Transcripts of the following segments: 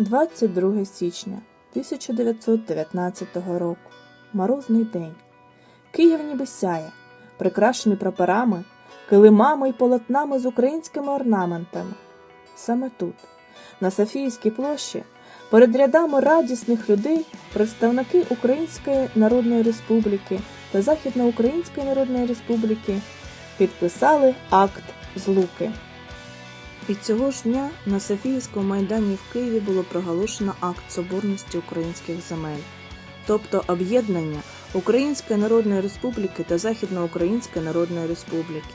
22 січня 1919 року. Морозний день. Київ ніби сяє, прикрашений прапорами, килимами і полотнами з українськими орнаментами. Саме тут, на Софійській площі, перед рядами радісних людей, представники Української Народної Республіки та Західноукраїнської Народної Республіки підписали акт злуки. І цього ж дня на Софійському майдані в Києві було проголошено акт соборності українських земель, тобто об'єднання Української Народної Республіки та Західноукраїнської Народної Республіки.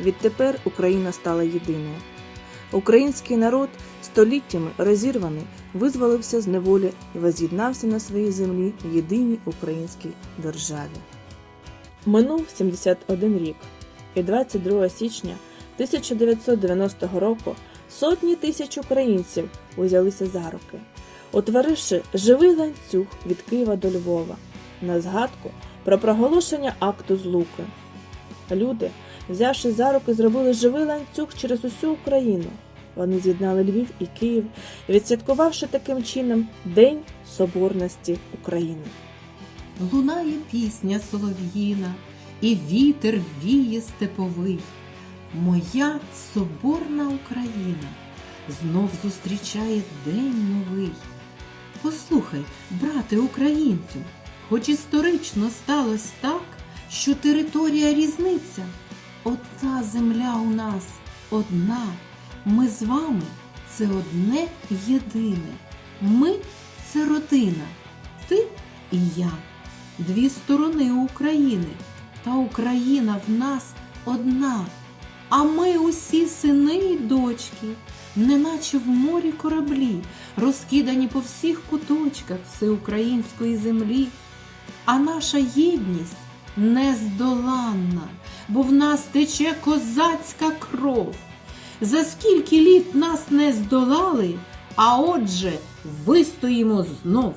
Відтепер Україна стала єдиною. Український народ, століттями розірваний, визволився з неволі і воз'єднався на своїй землі в єдиній українській державі. Минув 71 рік, і 22 січня 1990 року сотні тисяч українців узялися за руки, утворивши живий ланцюг від Києва до Львова на згадку про проголошення акту злуки. Люди, взявши за руки, зробили живий ланцюг через усю Україну. Вони з'єднали Львів і Київ, відсвяткувавши таким чином День Соборності України. Лунає пісня солов'їна, і вітер віє степовий. Моя соборна Україна знов зустрічає день новий. Послухай, брате українцю, хоч історично сталося так, що територія різниця. Одна земля у нас одна. Ми з вами це одне єдине. Ми це родина, ти і я. Дві сторони України, та Україна в нас одна. А ми усі сини й дочки, неначе в морі кораблі, розкидані по всіх куточках всеукраїнської землі. А наша єдність нездоланна, бо в нас тече козацька кров. За скільки літ нас не здолали, а отже, вистоїмо знов.